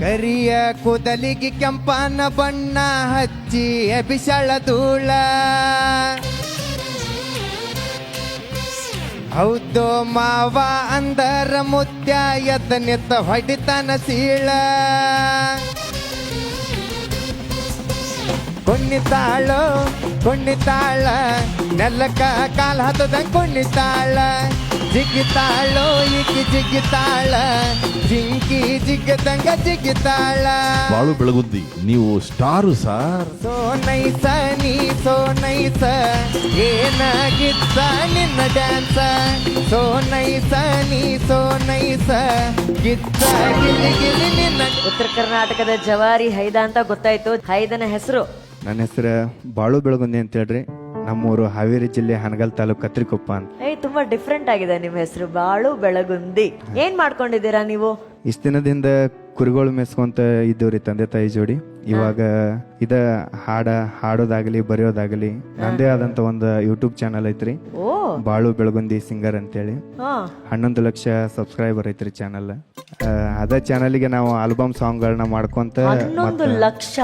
ಕರಿಯ ಕೂದಲಿಗೆ ಕೆಂಪನ ಬಣ್ಣ ಹಚ್ಚಿ ಬಿಸಳ ಧೂಳ. ಹೌದು ಮಾವ ಅಂದರ ಮುತ್ಯ ಎದ್ದ ನಿತ್ತ ಹೊಡಿತನ ಸೀಳ. ಕುಣ್ಣಿತಾಳು, ಕುಣ್ಣಿತಾಳ ನೆಲ್ಲಕ್ಕ ಕಾಲ ಹತ್ತದಂಗ್ ಕುಣ್ಣಿತಾಳ. ಜಿಗಿತಾಳು ಈಕಿ ಜಿಗಿತಾಳ ಜಿಂಕಿ ಜಿಗದಂಗ ಜಿಗಿತಾಳ. ಬಾಳು ಬೆಳಗುದ್ದಿ ನೀವು ಸ್ಟಾರು ಸಾರ್. ಸೋ ನೈಸ ನೀ ಸೋ ನೈಸ ಏನಾಗಿತ್ತ ನಿನ್ನ ಡ್ಯಾನ್ಸ. ಸೋ ನೈಸ ನೀ ಸೋ ನೈಸ ಗಿತ್ತ ಗಿಲಿ ಗಿಲಿ ನಿನ್ನ ಉತ್ತರ ಕರ್ನಾಟಕದ ಜವಾರಿ ಹೈದ ಅಂತ ಗೊತ್ತಾಯ್ತು. ಹೈದನ ಹೆಸರು? ನನ್ನ ಹೆಸರು ಬಾಳು ಬೆಳಗುಂದಿ ಅಂತ ಹೇಳ್ರಿ. ನಮ್ಮೂರು ಹಾವೇರಿ ಜಿಲ್ಲೆ ಹನಗಲ್ ತಾಲೂಕು ಕತ್ರಿಕೊಪ್ಪ ಅಂತ. ಏಯ್ ತುಂಬಾ ಡಿಫ್ರೆಂಟ್ ಆಗಿದೆ ನಿಮ್ಮ ಹೆಸರು. ಬಾಳು ಬೆಳಗುಂದಿ. ಏನ್ ಮಾಡ್ಕೊಂಡಿದ್ದೀರಾ ನೀವು? ಇಷ್ಟ ದಿನದಿಂದ ಕುರಿಗಳು ಮೆಸ್ಕೊಂತ ಇದ್ದವ್ರಿ ತಂದೆ ತಾಯಿ ಜೋಡಿ. ಇವಾಗ ಇದ ಹಾಡ ಹಾಡೋದಾಗಲಿ ಬರೆಯೋದಾಗಲಿ ನಂದೇ ಆದಂತ ಒಂದು ಯೂಟ್ಯೂಬ್ ಚಾನಲ್ ಐತ್ರಿ. ಓ. ಬಾಳು ಬೆಳಗುಂದಿ ಸಿಂಗರ್ ಅಂತೇಳಿ. ಹಾ. ಹನ್ನೊಂದು ಲಕ್ಷ ಸಬ್ಸ್ಕ್ರೈಬರ್ ಐತ್ರಿ ಚಾನಲ್ ಅದ ಚಾನಲ್ಗೆ ನಾವು ಆಲ್ಬಮ್ ಸಾಂಗ್ಗಳನ್ನ ಮಾಡ್ಕೊಂತ ಹನ್ನೊಂದು ಲಕ್ಷ.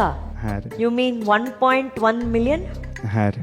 ಹಾ ರೀ. You mean one point one million ಹಾ ರೀ.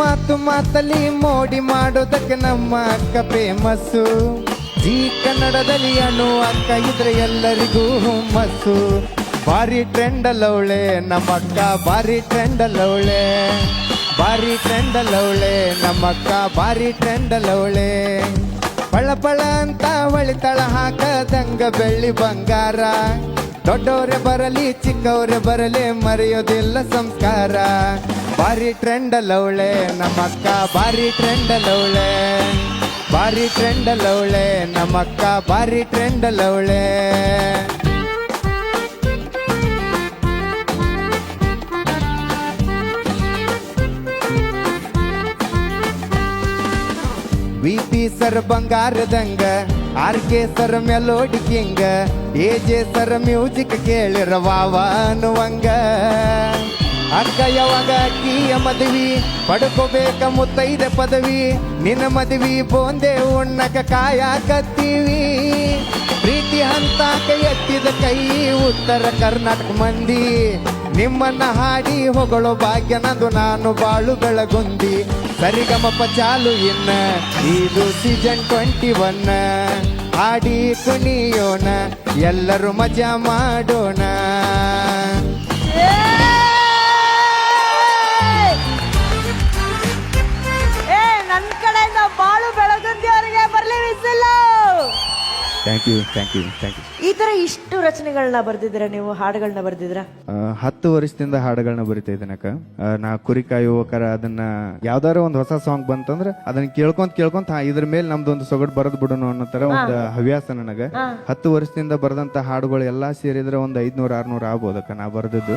ಮಾತು ಮಾತಲ್ಲಿ ಮೋಡಿ ಮಾಡೋದಕ್ಕೆ ನಮ್ಮ ಅಕ್ಕ ಫೇಮಸ್ಸು ಈ ಕನ್ನಡದಲ್ಲಿ ಅಣು ಅಕ್ಕ ಇದ್ರೆ ಎಲ್ಲರಿಗೂ ಹುಮ್ಮಸ್ಸು. ಭಾರಿ ಟ್ರೆಂಡ್ ಅಲ್ಲವಳೆ ನಮ್ಮ ಅಕ್ಕ ಭಾರಿ ಟ್ರೆಂಡ್ ಅಲ್ಲವಳೆ ಭಾರಿ ಟ್ರೆಂಡ್ ಅಲ್ಲವಳೆ ನಮ್ಮ ಅಕ್ಕ ಭಾರಿ ಟ್ರೆಂಡ್ ಅಲ್ಲವಳೆ ಪಳ ಪಳ ಅಂತ ಒಳಿತಳ ಹಾಕದಂಗ ಬೆಳ್ಳಿ ಬಂಗಾರ. ದೊಡ್ಡವ್ರೆ ಬರಲಿ, ಚಿಕ್ಕವ್ರೆ ಬರಲಿ, ಮರೆಯೋದಿಲ್ಲ ಸಂಸ್ಕಾರ. ಭಾರಿ ಟ್ರೆಂಡ್ ಅಲ್ಲವಳೆ ನಮ್ಮ ಅಕ್ಕ ಭಾರಿ ಟ್ರೆಂಡ್ ಅಲ್ಲವಳೆ ಭಾರಿ ಟ್ರೆಂಡ್ ಅಲ್ಲವಳೆ ನಮ್ಮ ಅಕ್ಕ ಭಾರಿ ಟ್ರೆಂಡ್ ಅಲ್ಲವಳೆ V P sir ಬಂಗಾರದಂಗ R K sir melody king A J sir music ಕೇಳಿರ wow ಅನ್ನುವಂಗ ಅಕ್ಕ ಯಾವಾಗ ಅಕ್ಕಿಯ ಮದುವಿ, ಪಡ್ಕೋಬೇಕ ಮುತ್ತೈದೆ ಪದವಿ. ನಿನ್ನ ಮದುವಿ ಬೋಂದೆ ಉಣ್ಣಕ ಕಾಯಕತ್ತೀವಿ ಪ್ರೀತಿ ಕೈ ಎತ್ತಿದ ಕೈ, ಉತ್ತರ ಕರ್ನಾಟಕ ಮಂದಿ. ನಿಮ್ಮನ್ನ ಹಾಡಿ ಹೊಗಳೋ ಭಾಗ್ಯ ನಂದು, ನಾನು ಬಾಳುಗಳ ಗುಂದಿ. ಸರಿಗಮಪ ಚಾಲು ಇನ್ನ, ಇದು ಸೀಸನ್ ಟ್ವೆಂಟಿ ಒನ್ ಹಾಡಿ ಕುಣಿಯೋಣ, ಎಲ್ಲರೂ ಮಜಾ ಮಾಡೋಣ. Thank you thank you thank you ಈ ತರ ಇಷ್ಟು ರಚನೆಗಳನ್ನ ಬರ್ದಿದ್ದೀರಾ ನೀವು ಹಾಡುಗಳನ್ನ ಬರ್ದಿದ್ದೀರಾ? ಹತ್ತು ವರ್ಷದಿಂದ ಹಾಡುಗಳನ್ನ ಬರಿತಾ ಇದ್ದೇನಕ್ಕ ಆ, ನಾ ಕುರಿ ಯುವಕರ ಅದನ್ನ ಯಾವ್ದಾರ ಒಂದು ಹೊಸ ಸಾಂಗ್ ಬಂತಂದ್ರ ಅದನ್ನ ಕೇಳ್ಕೊಂತ ಕೇಳ್ಕೊಂತ ಹಾ, ಇದ್ರ ಮೇಲೆ ನಮ್ದು ಒಂದು ಸೊಗಡು ಬರದ್ ಬಿಡೋಣ ಅನ್ನೋ ತರ ಒಂದು ಹವ್ಯಾಸ ನನಗ. ಹತ್ತು ವರ್ಷದಿಂದ ಬರೆದಂತ ಹಾಡುಗಳು ಎಲ್ಲಾ ಸೇರಿದ್ರೆ ಒಂದು ಐದ್ನೂರ ಆರ್ನೂರ ಆಗ್ಬೋದಕ್ಕ ನಾ ಬರೆದದ್ದು.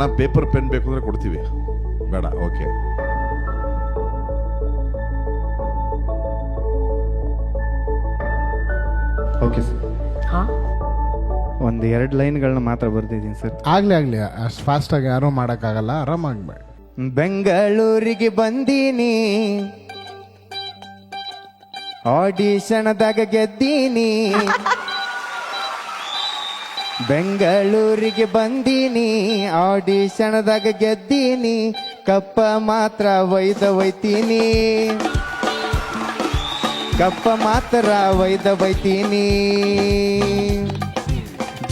ಅಣ್ಣ ಪೇಪರ್ ಪೆನ್ ಬೇಕು ಅಂದ್ರೆ ಕೊಡ್ತೀವಿ. ಬೇಡ ಓಕೆ ಓಕೆ ಸರ್ ಹಾ? ಒಂದು ಎರಡು ಲೈನ್ಗಳನ್ನ ಮಾತ್ರ ಬರ್ತಿದ್ದೀನಿ ಸರ್ ಆಗ್ಲಿ ಆಗ್ಲಿ ಅಷ್ಟು ಫಾಸ್ಟಾಗಿ ಯಾರೂ ಮಾಡೋಕ್ಕಾಗಲ್ಲ ಆರಾಮಾಗ್ಬೇಡಿ ಬೆಂಗಳೂರಿಗೆ ಬಂದೀನಿ. ಆಡಿಷನ್ದಾಗ ಗೆದ್ದೀನಿ. ಬೆಂಗಳೂರಿಗೆ ಬಂದೀನಿ, ಆಡಿಷನ್ದಾಗ ಗೆದ್ದೀನಿ, ಕಪ್ಪ ಮಾತ್ರ ವೈದ ಒಯ್ತೀನಿ. ಕಪ್ಪ ಮಾತ್ರ ಒಯ್ದ ಒಯ್ತೀನಿ.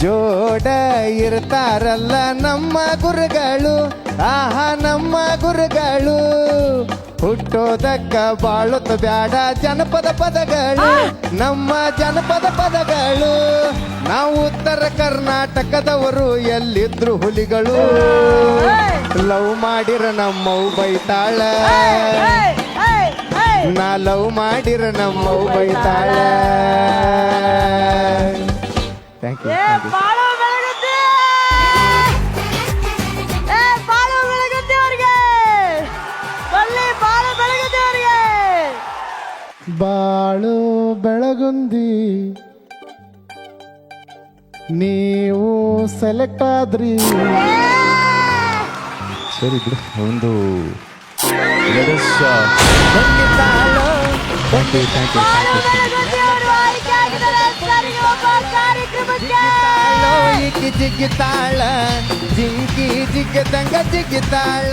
ಜೋಡ ಇರ್ತಾರಲ್ಲ ನಮ್ಮ ಗುರುಗಳು, ಆಹಾ ನಮ್ಮ ಗುರುಗಳು. ಹುಟ್ಟೋದಕ್ಕ ಬಾಳುತ್ತ ಬ್ಯಾಡ ಜನಪದ ಪದಗಳು, ನಮ್ಮ ಜನಪದ ಪದಗಳು. ನಾವು ಉತ್ತರ ಕರ್ನಾಟಕದವರು ಎಲ್ಲಿದ್ರು ಹುಲಿಗಳು? ಲವ್ ಮಾಡಿರ ನಮ್ಮವು ಬೈತಾಳ. ನಾ ಲವ್ ಮಾಡಿರ ನಮ್ಮವು ಬೈತಾಳ. ಥ್ಯಾಂಕ್ ಯು ಏ ಬಾಳು ಬೆಳಗುತ್ತಿ! ನೀವು ಸೆಲೆಕ್ಟ್ ಆದ್ರಿ. ಸರಿ ಬಿಡು ಒಂದು let us, uh, ಕಾರ್ಯಕ್ರಮಕ್ಕೆ ಈಕಿ ಜಿಗ್ಗಿತಾಳ ಜಿಂಕಿ ಜಿಗ್ಗದಂಗ ಜಿಗ್ಗಿತಾಳ